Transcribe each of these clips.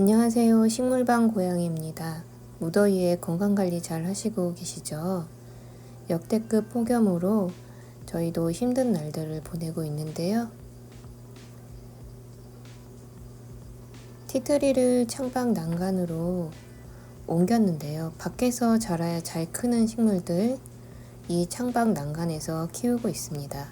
안녕하세요. 식물방 고양이입니다. 무더위에 건강관리 잘 하시고 계시죠? 역대급 폭염으로 저희도 힘든 날들을 보내고 있는데요. 티트리를 창밖 난간으로 옮겼는데요. 밖에서 자라야 잘 크는 식물들 이 창밖 난간에서 키우고 있습니다.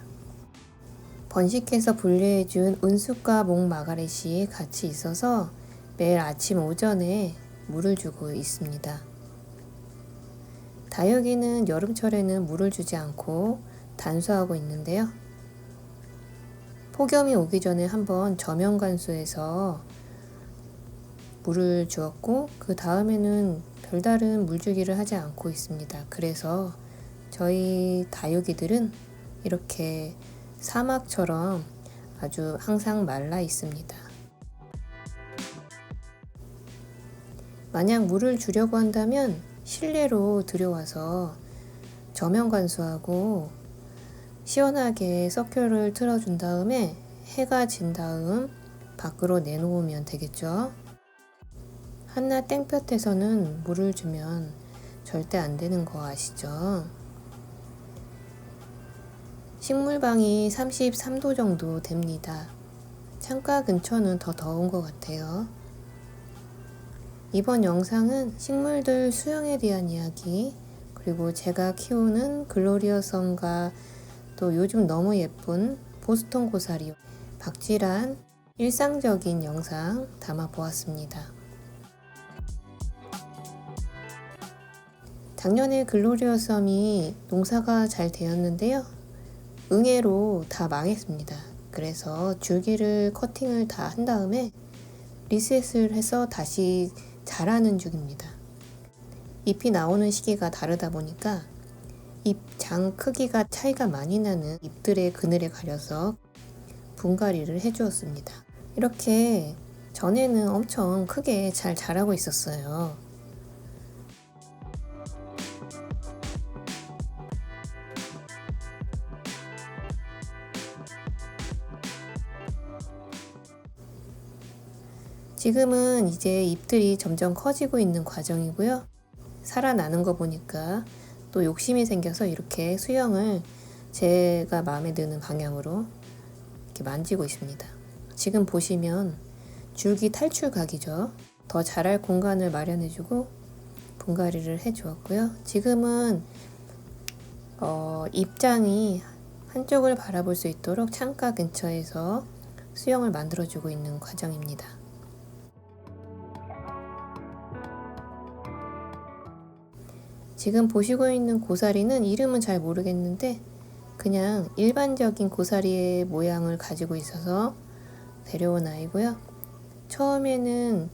번식해서 분리해준 은숙과 목마가렛이 같이 있어서 매일 아침 오전에 물을 주고 있습니다. 다육이는 여름철에는 물을 주지 않고 단수하고 있는데요. 폭염이 오기 전에 한번 저면관수에서 물을 주었고 그 다음에는 별다른 물주기를 하지 않고 있습니다. 그래서 저희 다육이들은 이렇게 사막처럼 아주 항상 말라 있습니다. 만약 물을 주려고 한다면 실내로 들여와서 저면 관수하고 시원하게 서큐를 틀어준 다음에 해가 진 다음 밖으로 내놓으면 되겠죠. 한낮 땡볕에서는 물을 주면 절대 안 되는 거 아시죠? 식물방이 33도 정도 됩니다. 창가 근처는 더 더운 것 같아요. 이번 영상은 식물들 수영에 대한 이야기, 그리고 제가 키우는 글로리어성과 또 요즘 너무 예쁜 보스턴 고사리, 박쥐란 일상적인 영상 담아 보았습니다. 작년에 글로리어섬이 농사가 잘 되었는데요. 응애로 다 망했습니다. 그래서 줄기를 커팅을 다 한 다음에 리셋을 해서 다시 자라는 중입니다. 잎이 나오는 시기가 다르다 보니까 잎 장 크기가 차이가 많이 나는 잎들의 그늘에 가려서 분갈이를 해주었습니다. 이렇게 전에는 엄청 크게 잘 자라고 있었어요. 지금은 이제 잎들이 점점 커지고 있는 과정이고요. 살아나는 거 보니까 또 욕심이 생겨서 이렇게 수영을 제가 마음에 드는 방향으로 이렇게 만지고 있습니다. 지금 보시면 줄기 탈출각이죠. 더 자랄 공간을 마련해주고 분갈이를 해주었고요. 지금은 어, 입장이 한쪽을 바라볼 수 있도록 창가 근처에서 수영을 만들어주고 있는 과정입니다. 지금 보시고 있는 고사리는 이름은 잘 모르겠는데 그냥 일반적인 고사리의 모양을 가지고 있어서 데려온 아이고요. 처음에는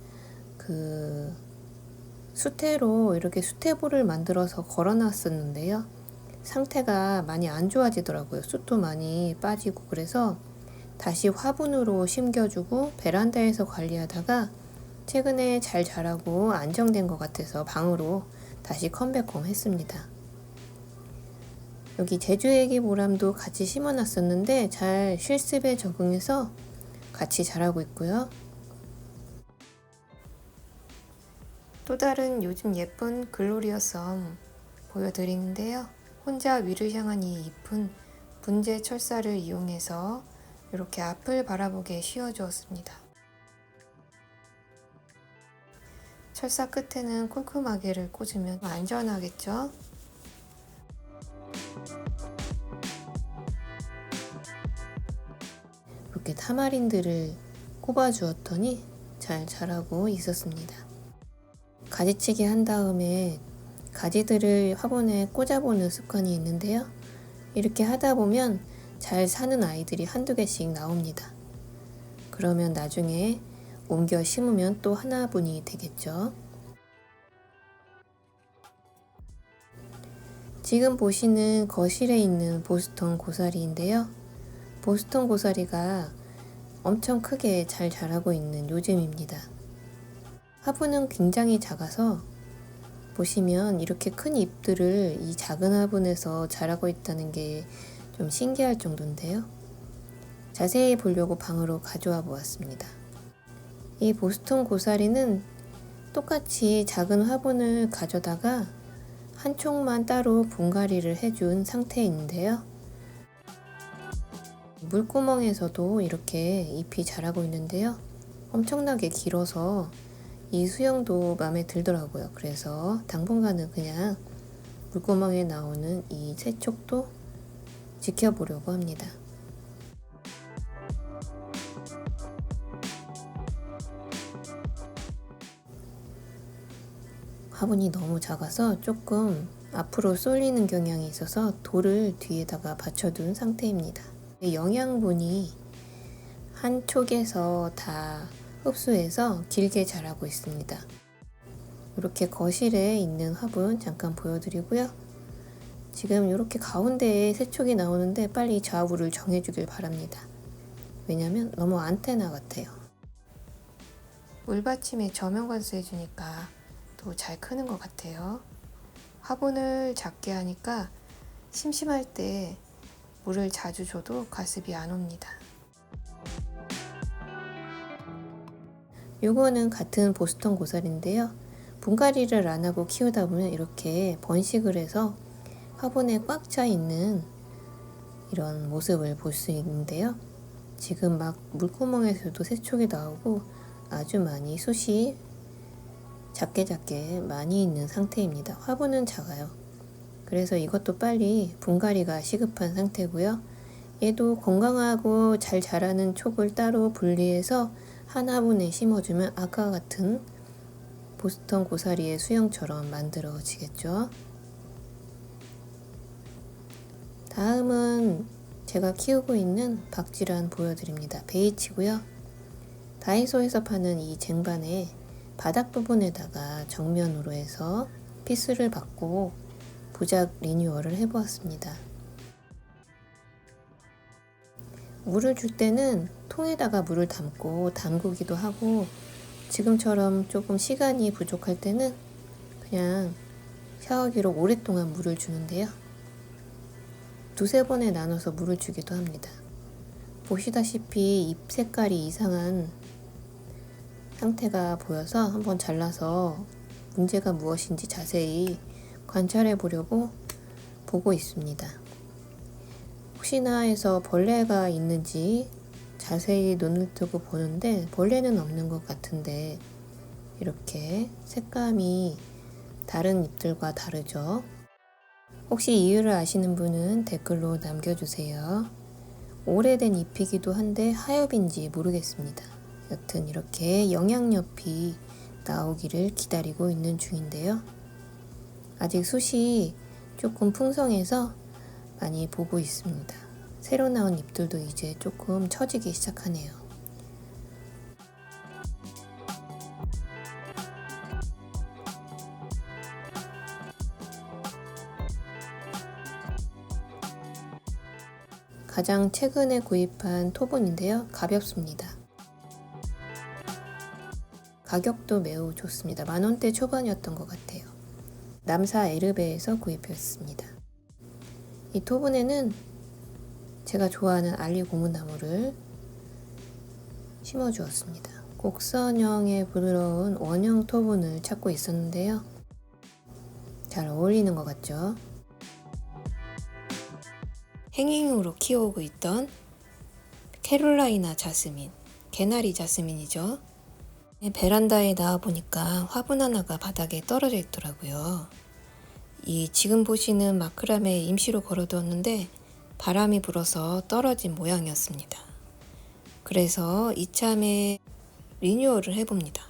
그 수태로 이렇게 수태볼을 만들어서 걸어놨었는데요. 상태가 많이 안 좋아지더라고요. 숯도 많이 빠지고 그래서 다시 화분으로 심겨주고 베란다에서 관리하다가 최근에 잘 자라고 안정된 것 같아서 방으로 다시 컴백홈 했습니다. 여기 제주애기 모람도 같이 심어놨었는데 잘 실습에 적응해서 같이 자라고 있고요. 또 다른 요즘 예쁜 글로리어 썸 보여드리는데요. 혼자 위를 향한 이 이쁜 분재 철사를 이용해서 이렇게 앞을 바라보게 씌워주었습니다. 철사 끝에는 콜크마개를 꽂으면 안전하겠죠? 이렇게 타마린들을 꼽아주었더니 잘 자라고 있었습니다. 가지치기 한 다음에 가지들을 화분에 꽂아보는 습관이 있는데요. 이렇게 하다 보면 잘 사는 아이들이 한두 개씩 나옵니다. 그러면 나중에 옮겨 심으면 또 하나분이 되겠죠. 지금 보시는 거실에 있는 보스턴 고사리인데요. 보스턴 고사리가 엄청 크게 잘 자라고 있는 요즘입니다. 화분은 굉장히 작아서 보시면 이렇게 큰 잎들을 이 작은 화분에서 자라고 있다는 게 좀 신기할 정도인데요. 자세히 보려고 방으로 가져와 보았습니다. 이 보스턴 고사리는 똑같이 작은 화분을 가져다가 한 촉만 따로 분갈이를 해준 상태인데요. 물구멍에서도 이렇게 잎이 자라고 있는데요. 엄청나게 길어서 이 수영도 마음에 들더라고요. 그래서 당분간은 그냥 물구멍에 나오는 이 세촉도 지켜보려고 합니다. 화분이 너무 작아서 조금 앞으로 쏠리는 경향이 있어서 돌을 뒤에다가 받쳐둔 상태입니다. 영양분이 한 촉에서 다 흡수해서 길게 자라고 있습니다. 이렇게 거실에 있는 화분 잠깐 보여드리고요. 지금 이렇게 가운데에 세촉이 나오는데 빨리 좌우를 정해주길 바랍니다. 왜냐면 너무 안테나 같아요. 물받침에 저면 관수 해주니까 또 잘 크는 것 같아요. 화분을 작게 하니까 심심할 때 물을 자주 줘도 가습이 안 옵니다. 요거는 같은 보스턴 고사리인데요. 분갈이를 안 하고 키우다 보면 이렇게 번식을 해서 화분에 꽉 차 있는 이런 모습을 볼 수 있는데요. 지금 막 물구멍에서도 세촉이 나오고 아주 많이 숱이 작게 작게 많이 있는 상태입니다. 화분은 작아요. 그래서 이것도 빨리 분갈이가 시급한 상태고요. 얘도 건강하고 잘 자라는 촉을 따로 분리해서 한 화분에 심어주면 아까 같은 보스턴 고사리의 수영처럼 만들어지겠죠. 다음은 제가 키우고 있는 박지란 보여드립니다. 베이치고요. 다이소에서 파는 이 쟁반에 바닥 부분에다가 정면으로 해서 피스를 받고 부작 리뉴얼을 해보았습니다. 물을 줄 때는 통에다가 물을 담고 담그기도 하고 지금처럼 조금 시간이 부족할 때는 그냥 샤워기로 오랫동안 물을 주는데요. 두세 번에 나눠서 물을 주기도 합니다. 보시다시피 잎 색깔이 이상한 상태가 보여서 한번 잘라서 문제가 무엇인지 자세히 관찰해 보려고 보고 있습니다. 혹시나 해서 벌레가 있는지 자세히 눈을 뜨고 보는데 벌레는 없는 것 같은데 이렇게 색감이 다른 잎들과 다르죠. 혹시 이유를 아시는 분은 댓글로 남겨주세요. 오래된 잎이기도 한데 하엽인지 모르겠습니다. 여튼 이렇게 영양엽이 나오기를 기다리고 있는 중인데요. 아직 숱이 조금 풍성해서 많이 보고 있습니다. 새로 나온 잎들도 이제 조금 처지기 시작하네요. 가장 최근에 구입한 토본인데요. 가볍습니다. 가격도 매우 좋습니다. 만원대 초반이었던 것 같아요. 남사 에르베에서 구입했습니다. 이 토분에는 제가 좋아하는 알리 고무나무를 심어 주었습니다. 곡선형에 부드러운 원형 토분을 찾고 있었는데요. 잘 어울리는 것 같죠? 행잉으로 키워오고 있던 캐롤라이나 자스민, 개나리 자스민이죠. 베란다에 나와 보니까 화분 하나가 바닥에 떨어져 있더라고요. 이 지금 보시는 마크라메 임시로 걸어두었는데 바람이 불어서 떨어진 모양이었습니다. 그래서 이참에 리뉴얼을 해봅니다.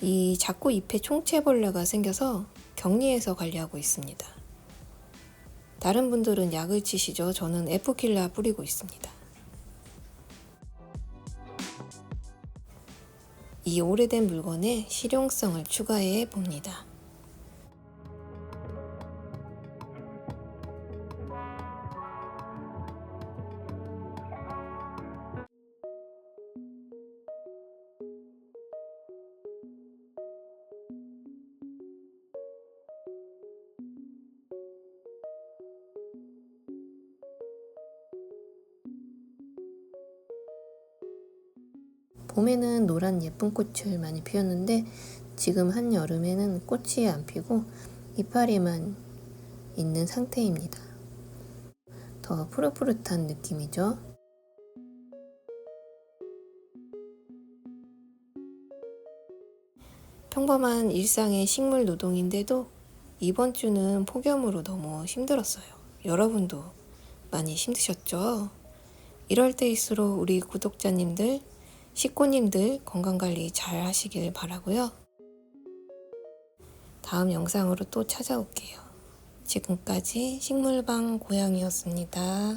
이 자꾸 잎에 총체벌레가 생겨서 격리해서 관리하고 있습니다. 다른 분들은 약을 치시죠. 저는 에프킬라 뿌리고 있습니다. 이 오래된 물건에 실용성을 추가해 봅니다. 봄에는 노란 예쁜 꽃을 많이 피웠는데 지금 한여름에는 꽃이 안 피고 이파리만 있는 상태입니다. 더 푸릇푸릇한 느낌이죠. 평범한 일상의 식물 노동인데도 이번 주는 폭염으로 너무 힘들었어요. 여러분도 많이 힘드셨죠? 이럴 때일수록 우리 구독자님들, 식구님들 건강관리 잘 하시길 바라고요. 다음 영상으로 또 찾아올게요. 지금까지 식물방 고양이였습니다.